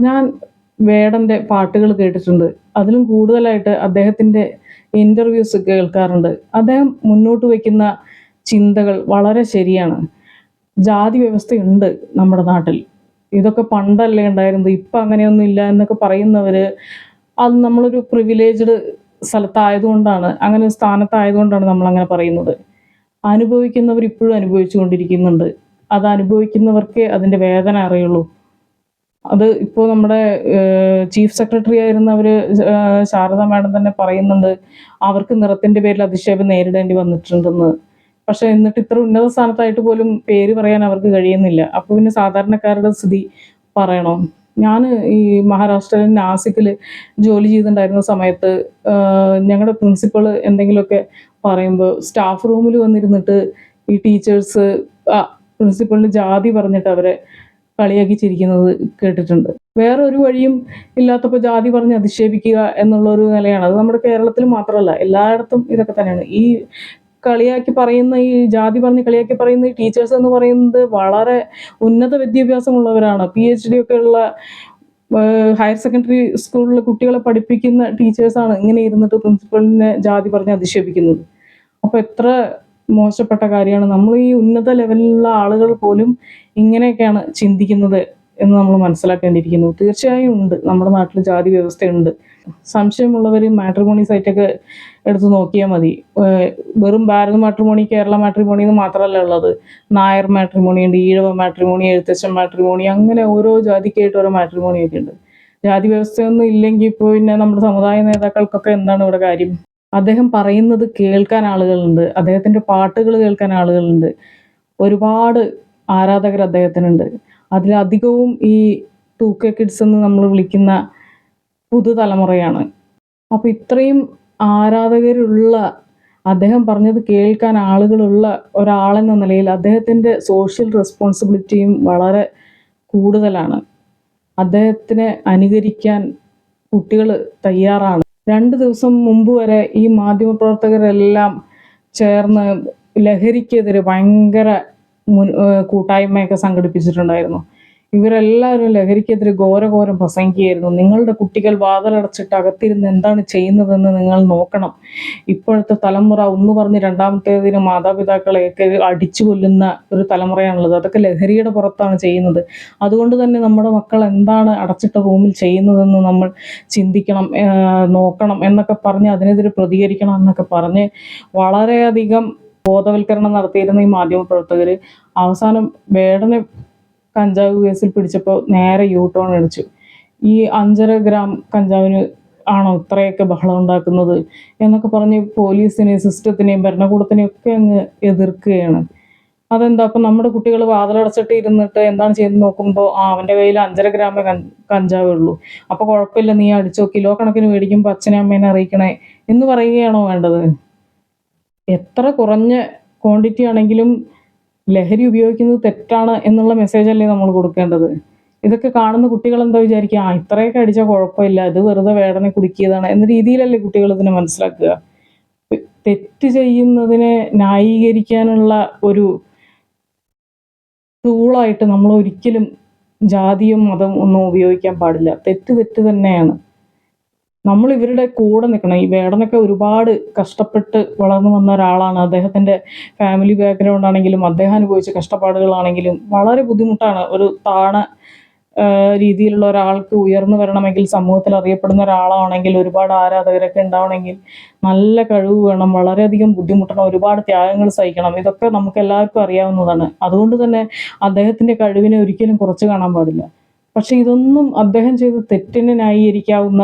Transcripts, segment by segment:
ഞാൻ വേടന്റെ പാട്ടുകൾ കേട്ടിട്ടുണ്ട്. അതിലും കൂടുതലായിട്ട് അദ്ദേഹത്തിന്റെ ഇന്റർവ്യൂസ് കേൾക്കാറുണ്ട്. അദ്ദേഹം മുന്നോട്ട് വയ്ക്കുന്ന ചിന്തകൾ വളരെ ശരിയാണ്. ജാതി വ്യവസ്ഥയുണ്ട് നമ്മുടെ നാട്ടിൽ. ഇതൊക്കെ പണ്ടല്ലേ ഉണ്ടായിരുന്നത്? ഇപ്പം അങ്ങനെയൊന്നും ഇല്ല എന്നൊക്കെ പറയുന്നവർ അത് നമ്മളൊരു പ്രിവിലേജ്ഡ് സ്ഥലത്തായതുകൊണ്ടാണ് അങ്ങനെ ഒരു സ്ഥാനത്തായതുകൊണ്ടാണ് നമ്മൾ അങ്ങനെ പറയുന്നത്. അനുഭവിക്കുന്നവർ ഇപ്പോഴും അനുഭവിച്ചുകൊണ്ടിരിക്കുന്നുണ്ട്. അത് അനുഭവിക്കുന്നവർക്കേ അതിന്റെ വേദന അറിയുള്ളൂ. അത് ഇപ്പോൾ നമ്മുടെ ചീഫ് സെക്രട്ടറി ആയിരുന്നവർ ശാരദ മാഡം തന്നെ പറയുന്നുണ്ട് അവർക്ക് നിറത്തിന്റെ പേരിൽ അധിക്ഷേപം നേരിടേണ്ടി വന്നിട്ടുണ്ടെന്ന്. പക്ഷെ എന്നിട്ട് ഇത്ര ഉന്നത സ്ഥാനത്തായിട്ട് പോലും പേര് പറയാൻ അവർക്ക് കഴിയുന്നില്ല. അപ്പോൾ പിന്നെ സാധാരണക്കാരുടെ സ്ഥിതി പറയണോ? ഞാൻ ഈ മഹാരാഷ്ട്രയിൽ നാസിക്കിൽ ജോലി ചെയ്തിട്ടുണ്ടായിരുന്ന സമയത്ത് ഞങ്ങളുടെ പ്രിൻസിപ്പൾ എന്തെങ്കിലുമൊക്കെ പറയുമ്പോൾ സ്റ്റാഫ് റൂമിൽ വന്നിരുന്നിട്ട് ഈ ടീച്ചേഴ്സ് പ്രിൻസിപ്പളിന് ജാതി പറഞ്ഞിട്ട് അവരെ കളിയാക്കി ചിരിക്കുന്നത് കേട്ടിട്ടുണ്ട്. വേറെ ഒരു വഴിയും ഇല്ലാത്തപ്പോൾ ജാതി പറഞ്ഞ് അധിക്ഷേപിക്കുക എന്നുള്ള ഒരു നിലയാണ്. അത് നമ്മുടെ കേരളത്തിൽ മാത്രമല്ല എല്ലായിടത്തും ഇതൊക്കെ തന്നെയാണ്. ഈ കളിയാക്കി പറയുന്ന ഈ ജാതി പറഞ്ഞ് കളിയാക്കി പറയുന്ന ഈ ടീച്ചേഴ്സ് എന്ന് പറയുന്നത് വളരെ ഉന്നത വിദ്യാഭ്യാസമുള്ളവരാണ്. പി എച്ച് ഡി ഒക്കെ ഉള്ള ഹയർ സെക്കൻഡറി സ്കൂളിലെ കുട്ടികളെ പഠിപ്പിക്കുന്ന ടീച്ചേഴ്സാണ് ഇങ്ങനെ ഇരുന്നിട്ട് പ്രിൻസിപ്പളിനെ ജാതി പറഞ്ഞ് അധിക്ഷേപിക്കുന്നത്. അപ്പോൾ എത്ര മോശപ്പെട്ട കാര്യമാണ്. നമ്മൾ ഈ ഉന്നത ലെവലിലുള്ള ആളുകൾ പോലും ഇങ്ങനെയൊക്കെയാണ് ചിന്തിക്കുന്നത് എന്ന് നമ്മൾ മനസ്സിലാക്കേണ്ടിയിരിക്കുന്നു. തീർച്ചയായും ഉണ്ട്. നമ്മുടെ നാട്ടിൽ ജാതി വ്യവസ്ഥയുണ്ട്. സംശയമുള്ളവർ മാട്രിമോണി സൈറ്റൊക്കെ എടുത്ത് നോക്കിയാൽ മതി. വെറും ഭാരത് മാട്രിമോണി കേരള മാട്രിമോണി എന്ന് മാത്രമല്ല ഉള്ളത്. നായർ മാട്രിമോണി ഉണ്ട് ഈഴവ മാട്രിമോണി എഴുത്തച്ഛൻ മാട്രിമോണി അങ്ങനെ ഓരോ ജാതിക്കായിട്ട് ഓരോ മാട്രിമോണി ഒക്കെ ഉണ്ട്. ജാതി വ്യവസ്ഥയൊന്നും ഇല്ലെങ്കിൽ ഇപ്പോൾ പിന്നെ നമ്മുടെ സമുദായ നേതാക്കൾക്കൊക്കെ എന്താണ് ഇവിടെ കാര്യം? അദ്ദേഹം പറയുന്നത് കേൾക്കാൻ ആളുകളുണ്ട്. അദ്ദേഹത്തിന്റെ പാട്ടുകൾ കേൾക്കാൻ ആളുകളുണ്ട്. ഒരുപാട് ആരാധകർ അദ്ദേഹത്തിനുണ്ട്. അതിലധികവും ഈ ടു കെ കിഡ്സ് എന്ന് നമ്മൾ വിളിക്കുന്ന പുതുതലമുറയാണ്. അപ്പോൾ ഇത്രയും ആരാധകരുള്ള അദ്ദേഹം പറഞ്ഞത് കേൾക്കാൻ ആളുകളുള്ള ഒരാളെന്ന നിലയിൽ അദ്ദേഹത്തിന്റെ സോഷ്യൽ റെസ്പോൺസിബിലിറ്റിയും വളരെ കൂടുതലാണ്. അദ്ദേഹത്തിനെ അനുകരിക്കാൻ കുട്ടികൾ തയ്യാറാണ്. രണ്ട് ദിവസം മുമ്പ് വരെ ഈ മാധ്യമപ്രവർത്തകരെല്ലാം ചേർന്ന് ലഹരിക്കെതിരെ ഭയങ്കര മുൻ കൂട്ടായ്മയൊക്കെ സംഘടിപ്പിച്ചിട്ടുണ്ടായിരുന്നു. ഇവരെല്ലാവരും ലഹരിക്കെതിരെ ഘോരഘോരം പ്രസംഗിക്കുകയായിരുന്നു. നിങ്ങളുടെ കുട്ടികൾ വാതിലടച്ചിട്ട് അകത്തിരുന്ന് എന്താണ് ചെയ്യുന്നതെന്ന് നിങ്ങൾ നോക്കണം. ഇപ്പോഴത്തെ തലമുറ ഒന്ന് പറഞ്ഞ് രണ്ടാമത്തേതിന് മാതാപിതാക്കളെയൊക്കെ അടിച്ചു കൊല്ലുന്ന ഒരു തലമുറയാണുള്ളത്. അതൊക്കെ ലഹരിയുടെ പുറത്താണ് ചെയ്യുന്നത്. അതുകൊണ്ട് തന്നെ നമ്മുടെ മക്കൾ എന്താണ് അടച്ചിട്ട റൂമിൽ ചെയ്യുന്നതെന്ന് നമ്മൾ ചിന്തിക്കണം നോക്കണം എന്നൊക്കെ പറഞ്ഞ് അതിനെതിരെ പ്രതികരിക്കണം എന്നൊക്കെ പറഞ്ഞ് വളരെയധികം ബോധവൽക്കരണം നടത്തിയിരുന്ന ഈ മാധ്യമ പ്രവർത്തകർ അവസാനം വേടനെ കഞ്ചാവ് കേസിൽ പിടിച്ചപ്പോൾ നേരെ യൂ ടേൺ അടിച്ചു. ഈ അഞ്ചര ഗ്രാം കഞ്ചാവിന് ആണോ ഇത്രയൊക്കെ ബഹളം ഉണ്ടാക്കുന്നത് എന്നൊക്കെ പറഞ്ഞ് പോലീസിനെയും സിസ്റ്റത്തിനെയും ഭരണകൂടത്തിനെയും ഒക്കെ അങ്ങ് എതിർക്കുകയാണ്. അതെന്താ അപ്പം നമ്മുടെ കുട്ടികൾ വാതിലടച്ചിട്ട് ഇരുന്നിട്ട് എന്താണ് ചെയ്ത് നോക്കുമ്പോൾ ആ അവന്റെ കയ്യിൽ അഞ്ചര ഗ്രാമേ കഞ്ചാവ് ഉള്ളൂ. അപ്പോൾ കുഴപ്പമില്ല നീ അടിച്ചോ കിലോ കണക്കിന് മേടിക്കുമ്പോൾ അച്ഛനെ അമ്മേനെ അറിയിക്കണേ എന്ന് പറയുകയാണോ വേണ്ടത്? എത്ര കുറഞ്ഞ ക്വാണ്ടിറ്റി ആണെങ്കിലും ലഹരി ഉപയോഗിക്കുന്നത് തെറ്റാണ് എന്നുള്ള മെസ്സേജ് അല്ലേ നമ്മൾ കൊടുക്കേണ്ടത്? ഇതൊക്കെ കാണുന്ന കുട്ടികൾ എന്താ വിചാരിക്കുക ആ ഇത്രയൊക്കെ അടിച്ചാൽ കുഴപ്പമില്ല. ഇത് വെറുതെ വേടനെ കുടുക്കിയതാണ് എന്ന രീതിയിലല്ലേ കുട്ടികൾ ഇതിനെ മനസ്സിലാക്കുക. തെറ്റ് ചെയ്യുന്നതിനെ ന്യായീകരിക്കാനുള്ള ഒരു ടൂളായിട്ട് നമ്മൾ ഒരിക്കലും ജാതിയും മതം ഒന്നും ഉപയോഗിക്കാൻ പാടില്ല. തെറ്റ് തെറ്റ് തന്നെയാണ്. നമ്മൾ ഇവരുടെ കൂടെ നിൽക്കണം. ഈ വേടനൊക്കെ ഒരുപാട് കഷ്ടപ്പെട്ട് വളർന്നു വന്ന ഒരാളാണ്. അദ്ദേഹത്തിന്റെ ഫാമിലി ബാക്ക്ഗ്രൗണ്ട് ആണെങ്കിലും അദ്ദേഹം അനുഭവിച്ച കഷ്ടപ്പാടുകളാണെങ്കിലും വളരെ ബുദ്ധിമുട്ടാണ്. ഒരു താണ രീതിയിലുള്ള ഒരാൾക്ക് ഉയർന്നു വരണമെങ്കിൽ സമൂഹത്തിൽ അറിയപ്പെടുന്ന ഒരാളാണെങ്കിൽ ഒരുപാട് ആരാധകരൊക്കെ ഉണ്ടാവണമെങ്കിൽ നല്ല കഴിവ് വേണം. വളരെയധികം ബുദ്ധിമുട്ടണം. ഒരുപാട് ത്യാഗങ്ങൾ സഹിക്കണം. ഇതൊക്കെ നമുക്ക് എല്ലാവർക്കും അറിയാവുന്നതാണ്. അതുകൊണ്ട് തന്നെ അദ്ദേഹത്തിന്റെ കഴിവിനെ ഒരിക്കലും കുറച്ച് കാണാൻ പാടില്ല. പക്ഷെ ഇതൊന്നും അദ്ദേഹം ചെയ്ത് തെറ്റിനെ ന്യായീകരിക്കാവുന്ന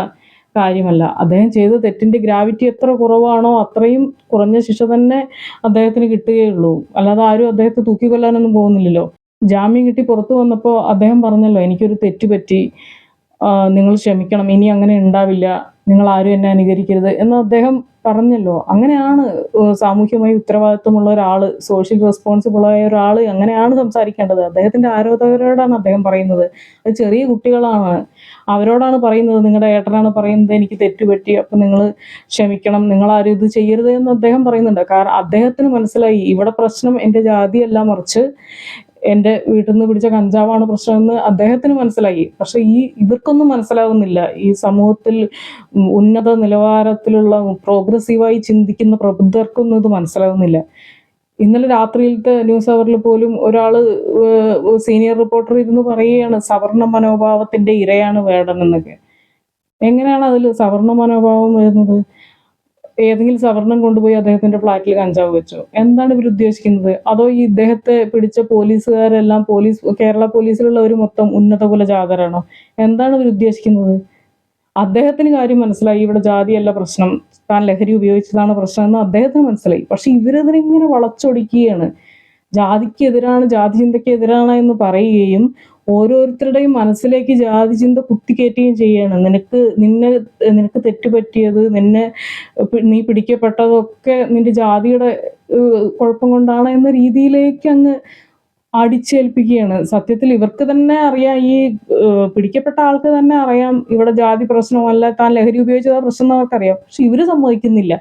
കാര്യമല്ല. അദ്ദേഹം ചെയ്ത തെറ്റിന്റെ ഗ്രാവിറ്റി എത്ര കുറവാണോ അത്രയും കുറഞ്ഞ ശിക്ഷ തന്നെ അദ്ദേഹത്തിന് കിട്ടുകയുള്ളൂ. അല്ലാതെ ആരും അദ്ദേഹത്തെ തൂക്കിക്കൊല്ലാനൊന്നും പോകുന്നില്ലല്ലോ. ജാമ്യം കിട്ടി പുറത്തു വന്നപ്പോൾ അദ്ദേഹം പറഞ്ഞല്ലോ എനിക്കൊരു തെറ്റ് പറ്റി. നിങ്ങൾ ക്ഷമിക്കണം. ഇനി അങ്ങനെ ഉണ്ടാവില്ല. നിങ്ങൾ ആരും എന്നെ അനുകരിക്കരുത്. എന്ന് അദ്ദേഹം പറഞ്ഞല്ലോ. അങ്ങനെയാണ് സാമൂഹ്യമായി ഉത്തരവാദിത്വമുള്ള ഒരാൾ സോഷ്യൽ റെസ്പോൺസിബിൾ ആയ ഒരാൾ അങ്ങനെയാണ് സംസാരിക്കേണ്ടത്. അദ്ദേഹത്തിന്റെ ആരോധകരോടാണ് അദ്ദേഹം പറയുന്നത്. അത് ചെറിയ കുട്ടികളാണ്. അവരോടാണ് പറയുന്നത് നിങ്ങളുടെ ഏട്ടനാണ് പറയുന്നത് എനിക്ക് തെറ്റുപറ്റി അപ്പം നിങ്ങൾ ക്ഷമിക്കണം നിങ്ങൾ ആരും ഇത് ചെയ്യരുത് എന്ന് അദ്ദേഹം പറയുന്നുണ്ട്. കാരണം അദ്ദേഹത്തിന് മനസ്സിലായി ഇവിടെ പ്രശ്നം എന്റെ ജാതിയല്ല മറിച്ച് എന്റെ വീട്ടിൽ നിന്ന് പിടിച്ച കഞ്ചാവാണ് പ്രശ്നമെന്ന് അദ്ദേഹത്തിന് മനസ്സിലായി. പക്ഷെ ഈ ഇവർക്കൊന്നും മനസ്സിലാവുന്നില്ല. ഈ സമൂഹത്തിൽ ഉന്നത നിലവാരത്തിലുള്ള പ്രോഗ്രസീവായി ചിന്തിക്കുന്ന പ്രബുദ്ധർക്കൊന്നും ഇത് മനസ്സിലാവുന്നില്ല. ഇന്നലെ രാത്രിയിലത്തെ ന്യൂസ് അവറിൽ പോലും ഒരാൾ സീനിയർ റിപ്പോർട്ടർ ഇരുന്ന് പറയുകയാണ് സവർണ മനോഭാവത്തിന്റെ ഇരയാണ് വേടൻ എന്നൊക്കെ. എങ്ങനെയാണ് അതിൽ സവർണ മനോഭാവം വരുന്നത്? ഏതെങ്കിലും സവർണം കൊണ്ടുപോയി അദ്ദേഹത്തിന്റെ ഫ്ലാറ്റിൽ കഞ്ചാവ് വെച്ചു? എന്താണ് ഇവർ ഉദ്ദേശിക്കുന്നത്? അതോ ഈ ഇദ്ദേഹത്തെ പിടിച്ച പോലീസുകാരെല്ലാം പോലീസ് കേരള പോലീസിലുള്ളവർ മൊത്തം ഉന്നത കുലജാതരാണോ എന്താണ് ഇവർ ഉദ്ദേശിക്കുന്നത്? അദ്ദേഹത്തിന് കാര്യം മനസ്സിലായി. ഇവിടെ ജാതിയല്ല പ്രശ്നം. താൻ ലഹരി ഉപയോഗിച്ചതാണ് പ്രശ്നം എന്ന് അദ്ദേഹത്തിന് മനസ്സിലായി. പക്ഷെ ഇവരതിനിങ്ങനെ വളച്ചൊടിക്കുകയാണ്. ജാതിക്കെതിരാണ് ജാതി ചിന്തയ്ക്ക് എതിരാണ് എന്ന് പറയുകയും ഓരോരുത്തരുടെയും മനസ്സിലേക്ക് ജാതി ചിന്ത കുത്തിക്കയറ്റുകയും ചെയ്യാണ് നിനക്ക് നിന്നെ നിനക്ക് തെറ്റുപറ്റിയത് നിന്നെ നീ പിടിക്കപ്പെട്ടതൊക്കെ നിന്റെ ജാതിയുടെ കുഴപ്പം കൊണ്ടാണ് എന്ന രീതിയിലേക്ക് അങ്ങ് അടിച്ചേൽപ്പിക്കുകയാണ്. സത്യത്തിൽ ഇവർക്ക് തന്നെ അറിയാം ഈ പിടിക്കപ്പെട്ട ആൾക്ക് തന്നെ അറിയാം ഇവിടെ ജാതി പ്രശ്നമല്ല താൻ ലഹരി ഉപയോഗിച്ചതാ പ്രശ്നം എന്ന് അവർക്കറിയാം പക്ഷെ ഇവർ സമ്മതിക്കുന്നില്ല.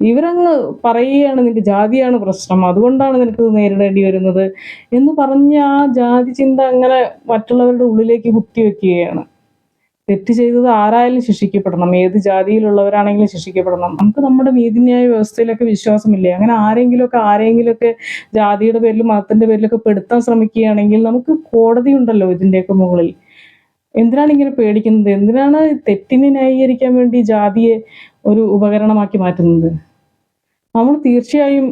ഇവരങ്ങ് പറയുകയാണ് നിന്റെ ജാതിയാണ് പ്രശ്നം. അതുകൊണ്ടാണ് നിനക്ക് നേരിടേണ്ടി വരുന്നത് എന്ന് പറഞ്ഞ ആ ജാതി ചിന്ത അങ്ങനെ മറ്റുള്ളവരുടെ ഉള്ളിലേക്ക് കുത്തിവെക്കുകയാണ് തെറ്റ് ചെയ്തത് ആരായാലും ശിക്ഷിക്കപ്പെടണം. ഏത് ജാതിയിലുള്ളവരാണെങ്കിലും ശിക്ഷിക്കപ്പെടണം. നമുക്ക് നമ്മുടെ നീതിന്യായ വ്യവസ്ഥയിലൊക്കെ വിശ്വാസമില്ലേ? അങ്ങനെ ആരെങ്കിലുമൊക്കെ ആരെങ്കിലുമൊക്കെ ജാതിയുടെ പേരിലും മതത്തിന്റെ പേരിലൊക്കെ പെടുത്താൻ ശ്രമിക്കുകയാണെങ്കിൽ നമുക്ക് കോടതി ഉണ്ടല്ലോ ഇതിന്റെയൊക്കെ മുകളിൽ. എന്തിനാണ് ഇങ്ങനെ പേടിക്കുന്നത്? എന്തിനാണ് തെറ്റിനെ ന്യായീകരിക്കാൻ വേണ്ടി ജാതിയെ ഒരു ഉപകരണമാക്കി മാറ്റുന്നത്? നമ്മൾ തീർച്ചയായും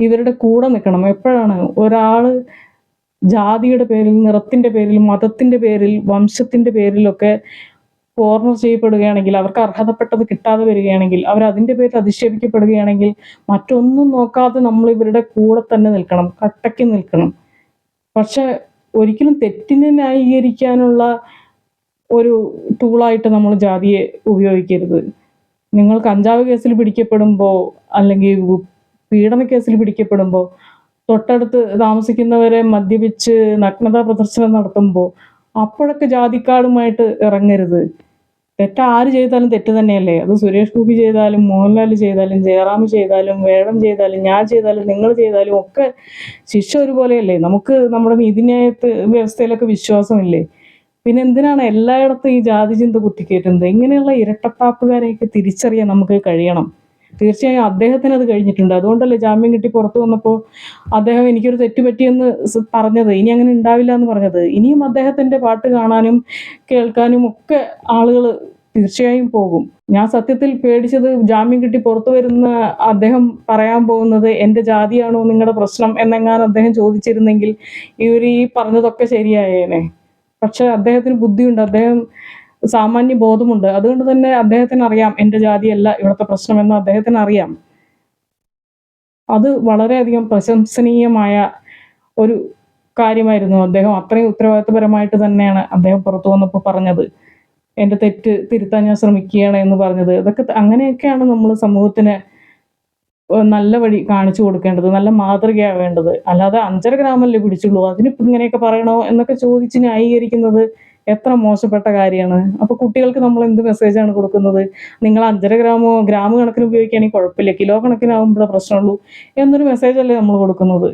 ഇവരുടെ കൂടെ നിൽക്കണം. എപ്പോഴാണ്? ഒരാൾ ജാതിയുടെ പേരിൽ നിറത്തിന്റെ പേരിൽ മതത്തിന്റെ പേരിൽ വംശത്തിന്റെ പേരിലൊക്കെ കോർണർ ചെയ്യപ്പെടുകയാണെങ്കിൽ അവർക്ക് അർഹതപ്പെട്ടത് കിട്ടാതെ വരികയാണെങ്കിൽ അവർ അതിന്റെ പേരിൽ അധിക്ഷേപിക്കപ്പെടുകയാണെങ്കിൽ മറ്റൊന്നും നോക്കാതെ നമ്മൾ ഇവരുടെ കൂടെ തന്നെ നിൽക്കണം. കട്ടയ്ക്ക് നിൽക്കണം. പക്ഷെ ഒരിക്കലും തെറ്റിനെ ന്യായീകരിക്കാനുള്ള ഒരു ടൂളായിട്ട് നമ്മൾ ജാതിയെ ഉപയോഗിക്കരുത്. നിങ്ങൾ കഞ്ചാവ് കേസിൽ പിടിക്കപ്പെടുമ്പോൾ അല്ലെങ്കിൽ പീഡന കേസിൽ പിടിക്കപ്പെടുമ്പോൾ തൊട്ടടുത്ത് താമസിക്കുന്നവരെ മദ്യപിച്ച് നഗ്നതാ പ്രദർശനം നടത്തുമ്പോൾ അപ്പോഴൊക്കെ ജാതിക്കാടുമായിട്ട് ഇറങ്ങരുത്. തെറ്റ് ആര് ചെയ്താലും തെറ്റ് തന്നെയല്ലേ? അത് സുരേഷ് ഗോപി ചെയ്താലും മോഹൻലാൽ ചെയ്താലും ജയറാം ചെയ്താലും വേടം ചെയ്താലും ഞാൻ ചെയ്താലും നിങ്ങൾ ചെയ്താലും ഒക്കെ ശിക്ഷ ഒരുപോലെയല്ലേ? നമുക്ക് നമ്മുടെ നീതിന്യായ വ്യവസ്ഥയിലൊക്കെ വിശ്വാസമില്ലേ? പിന്നെ എന്തിനാണ് എല്ലായിടത്തും ഈ ജാതി ചിന്ത കുത്തിക്കയറ്റുന്നത് ഇങ്ങനെയുള്ള ഇരട്ടത്താപ്പുകാരെയൊക്കെ തിരിച്ചറിയാൻ നമുക്ക് കഴിയണം. തീർച്ചയായും അദ്ദേഹത്തിന് അത് കഴിഞ്ഞിട്ടുണ്ട്. അതുകൊണ്ടല്ലേ ജാമ്യം കിട്ടി പുറത്തു വന്നപ്പോൾ അദ്ദേഹം എനിക്കൊരു തെറ്റ് പറ്റിയെന്ന് പറഞ്ഞത്. ഇനി അങ്ങനെ ഉണ്ടാവില്ല എന്ന് പറഞ്ഞത്. ഇനിയും അദ്ദേഹത്തിന്റെ പാട്ട് കാണാനും കേൾക്കാനും ഒക്കെ ആളുകൾ തീർച്ചയായും പോകും. ഞാൻ സത്യത്തിൽ പേടിച്ചത് ജാമ്യം കിട്ടി പുറത്തു വരുന്ന അദ്ദേഹം പറയാൻ പോകുന്നത് എന്റെ ജാതിയാണോ നിങ്ങളുടെ പ്രശ്നം എന്നെങ്ങാനും അദ്ദേഹം ചോദിച്ചിരുന്നെങ്കിൽ ഇവർ ഈ പറഞ്ഞതൊക്കെ ശരിയായേനെ. പക്ഷെ അദ്ദേഹത്തിന് ബുദ്ധിയുണ്ട്. അദ്ദേഹം സാമാന്യ ബോധമുണ്ട്. അതുകൊണ്ട് തന്നെ അദ്ദേഹത്തിന് അറിയാം എന്റെ ജാതിയല്ല ഇവിടുത്തെ പ്രശ്നമെന്ന് അദ്ദേഹത്തിന് അറിയാം അത് വളരെയധികം പ്രശംസനീയമായ ഒരു കാര്യമായിരുന്നു. അദ്ദേഹം അത്രയും ഉത്തരവാദിത്തപരമായിട്ട് തന്നെയാണ് അദ്ദേഹം പുറത്തു വന്നപ്പോൾ പറഞ്ഞത്. എന്റെ തെറ്റ് തിരുത്താൻ ഞാൻ ശ്രമിക്കുകയാണ് എന്ന് പറഞ്ഞത്. ഇതൊക്കെ അങ്ങനെയൊക്കെയാണ് നമ്മൾ സമൂഹത്തിന് നല്ല വഴി കാണിച്ചു കൊടുക്കേണ്ടത് നല്ല മാതൃകയാവേണ്ടത്. അല്ലാതെ അഞ്ചര ഗ്രാമല്ലേ പിടിച്ചുള്ളൂ. അതിനിപ്പോൾ ഇങ്ങനെയൊക്കെ പറയണോ എന്നൊക്കെ ചോദിച്ച് ന്യായീകരിക്കുന്നത് എത്ര മോശപ്പെട്ട കാര്യമാണ്. അപ്പോൾ കുട്ടികൾക്ക് നമ്മൾ എന്ത് മെസ്സേജാണ് കൊടുക്കുന്നത്? നിങ്ങൾ അഞ്ചര ഗ്രാമോ ഗ്രാമ കണക്കിന് ഉപയോഗിക്കുകയാണെങ്കിൽ കുഴപ്പമില്ല. കിലോ കണക്കിനാവുമ്പോഴേ പ്രശ്നമുള്ളൂ. എന്നൊരു മെസ്സേജ് അല്ലേ നമ്മൾ കൊടുക്കുന്നത്?